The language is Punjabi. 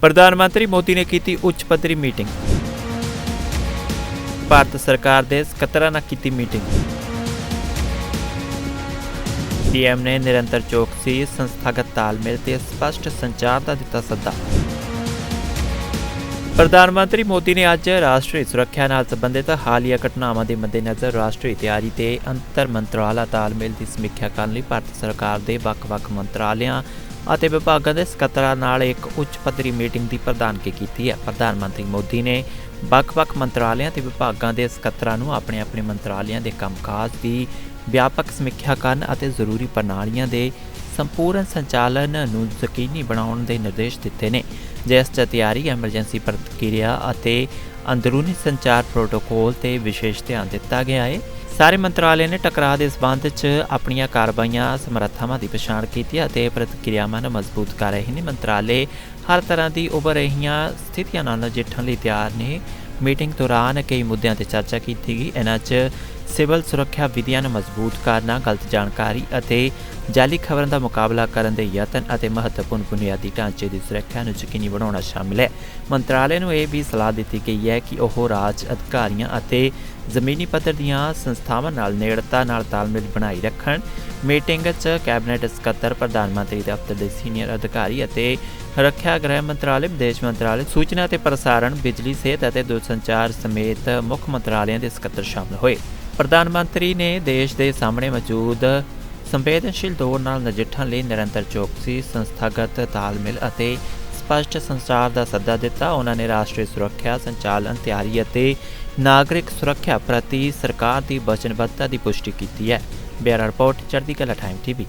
ਪ੍ਰਧਾਨ ਮੰਤਰੀ ਮੋਦੀ ਨੇ ਕੀਤੀ ਉੱਚ ਪੱਧਰੀ ਮੀਟਿੰਗ। ਭਾਰਤ ਸਰਕਾਰ ਦੇ ਸਕੱਤਰਾਂ ਨਾਲ ਕੀਤੀ ਮੀਟਿੰਗ। ਪੀਐਮ ਨੇ ਨਿਰੰਤਰ ਚੌਕਸੀ ਸੰਸਥਾਗਤ ਤਾਲਮੇਲ ਤੇ ਸਪਸ਼ਟ ਸੰਚਾਰ ਦਾ ਦਿੱਤਾ ਸੱਦਾ। ਪ੍ਰਧਾਨ ਮੰਤਰੀ ਮੋਦੀ ਨੇ ਅੱਜ ਰਾਸ਼ਟਰੀ ਸੁਰੱਖਿਆ ਨਾਲ ਸੰਬੰਧਿਤ ਹਾਲੀਆ ਘਟਨਾਵਾਂ ਦੇ ਮੱਦੇਨਜ਼ਰ ਰਾਸ਼ਟਰੀ ਤਿਆਰੀ ਤੇ ਅੰਤਰ ਮੰਤਰਾਲਾ ਤਾਲਮੇਲ ਦੀ ਸਮੀਖਿਆ ਕਰਨ ਲਈ ਭਾਰਤ ਸਰਕਾਰ ਦੇ ਵੱਖ-ਵੱਖ ਮੰਤਰਾਲਿਆਂ ਅਤੇ ਵਿਭਾਗਾਂ ਦੇ ਸਕੱਤਰਾਂ ਨਾਲ ਇੱਕ ਉੱਚ ਪੱਧਰੀ ਮੀਟਿੰਗ ਦੀ ਪ੍ਰਧਾਨਗੀ ਕੀਤੀ ਹੈ। ਪ੍ਰਧਾਨ ਮੰਤਰੀ ਮੋਦੀ ਨੇ ਵੱਖ-ਵੱਖ ਮੰਤਰਾਲਿਆਂ ਤੇ ਵਿਭਾਗਾਂ ਦੇ ਸਕੱਤਰਾਂ ਨੂੰ ਆਪਣੇ-ਆਪਣੇ ਮੰਤਰਾਲਿਆਂ ਦੇ ਕੰਮਕਾਜ ਦੀ ਵਿਆਪਕ ਸਮੀਖਿਆ ਕਰਨ ਅਤੇ ਜ਼ਰੂਰੀ ਪ੍ਰਣਾਲੀਆਂ ਦੇ ਸੰਪੂਰਨ ਸੰਚਾਲਨ ਨੂੰ ਯਕੀਨੀ ਬਣਾਉਣ ਦੇ ਨਿਰਦੇਸ਼ ਦਿੱਤੇ ਨੇ। ਜਿਸ 'ਚ ਤਿਆਰੀ, ਐਮਰਜੈਂਸੀ ਪ੍ਰਤੀਕਿਰਿਆ ਅਤੇ ਅੰਦਰੂਨੀ ਸੰਚਾਰ ਪ੍ਰੋਟੋਕੋਲ ਤੇ ਵਿਸ਼ੇਸ਼ ਧਿਆਨ ਦਿੱਤਾ ਗਿਆ ਹੈ। ਸਾਰੇ ਮੰਤਰਾਲੇ ਨੇ ਟਕਰਾਅ ਦੇ ਸਬੰਧ 'ਚ ਆਪਣੀਆਂ ਕਾਰਵਾਈਆਂ, ਸਮਰੱਥਾਵਾਂ ਦੀ ਪਛਾਣ ਕੀਤੀ ਅਤੇ ਪ੍ਰਤੀਕਿਰਿਆਵਾਂ ਨੂੰ ਮਜ਼ਬੂਤ ਕਰ ਰਹੇ ਨੇ। ਮੰਤਰਾਲੇ ਹਰ ਤਰ੍ਹਾਂ ਦੀ ਉਭਰ ਰਹੀਆਂ ਸਥਿਤੀਆਂ ਨਾਲ ਨਜਿੱਠਣ ਲਈ ਤਿਆਰ ਨੇ। ਮੀਟਿੰਗ ਦੌਰਾਨ ਕਈ ਮੁੱਦਿਆਂ ਤੇ ਚਰਚਾ ਕੀਤੀ ਗਈ। ਇਹਨਾਂ 'ਚ ਸਿਵਲ ਸੁਰੱਖਿਆ ਵਿਧੀਆਂ ਨੂੰ ਮਜ਼ਬੂਤ ਕਰਨਾ, ਗਲਤ ਜਾਣਕਾਰੀ ਅਤੇ ਜਾਲੀ ਖਬਰਾਂ ਦਾ ਮੁਕਾਬਲਾ ਕਰਨ ਦੇ ਯਤਨ ਅਤੇ ਮਹੱਤਵਪੂਰਨ ਬੁਨਿਆਦੀ ਢਾਂਚੇ ਦੀ ਸੁਰੱਖਿਆ ਨੂੰ ਯਕੀਨੀ ਬਣਾਉਣਾ ਸ਼ਾਮਿਲ ਹੈ। ਮੰਤਰਾਲੇ ਨੂੰ ਇਹ ਵੀ ਸਲਾਹ ਦਿੱਤੀ ਗਈ ਹੈ ਕਿ ਉਹ ਰਾਜ ਅਧਿਕਾਰੀਆਂ ਅਤੇ ਜ਼ਮੀਨੀ ਪੱਧਰ ਦੀਆਂ ਸੰਸਥਾਵਾਂ ਨਾਲ ਨੇੜਤਾ ਨਾਲ ਤਾਲਮੇਲ ਬਣਾਈ ਰੱਖਣ, ਮੀਟਿੰਗ 'ਚ ਕੈਬਨਿਟ ਸਕੱਤਰ, ਪ੍ਰਧਾਨ ਮੰਤਰੀ ਦਫ਼ਤਰ ਦੇ ਸੀਨੀਅਰ ਅਧਿਕਾਰੀ ਅਤੇ ਰੱਖਿਆ ਗ੍ਰਹਿ ਮੰਤਰਾਲੇ, ਵਿਦੇਸ਼ ਮੰਤਰਾਲੇ, ਸੂਚਨਾ ਤੇ ਪ੍ਰਸਾਰਣ, ਬਿਜਲੀ, ਸਿਹਤ ਅਤੇ ਦੂਰਸੰਚਾਰ ਸਮੇਤ ਮੁੱਖ ਮੰਤਰਾਲਿਆਂ ਦੇ ਸਕੱਤਰ ਸ਼ਾਮਲ ਹੋਏ। ਪ੍ਰਧਾਨ ਮੰਤਰੀ ਨੇ ਦੇਸ਼ ਦੇ ਸਾਹਮਣੇ ਮੌਜੂਦ ਸੰਵੇਦਨਸ਼ੀਲ ਦੌਰ ਨਾਲ ਨਜਿੱਠਣ ਲਈ ਨਿਰੰਤਰ ਚੌਕਸੀ, ਸੰਸਥਾਗਤ ਤਾਲਮੇਲ ਅਤੇ ਸਪਸ਼ਟ ਸੰਚਾਰ ਦਾ ਸੱਦਾ ਦਿੱਤਾ। ਉਹਨਾਂ ਨੇ ਰਾਸ਼ਟਰੀ ਸੁਰੱਖਿਆ ਸੰਚਾਲਨ ਤਿਆਰੀ ਅਤੇ ਨਾਗਰਿਕ ਸੁਰੱਖਿਆ ਪ੍ਰਤੀ ਸਰਕਾਰ ਦੀ ਵਚਨਬੱਧਤਾ ਦੀ ਪੁਸ਼ਟੀ ਕੀਤੀ ਹੈ। ਬਿਊਰੋ ਰਿਪੋਰਟ, ਚੜ੍ਹਦੀ ਕਲਾ ਟਾਈਮ ਟੀਵੀ।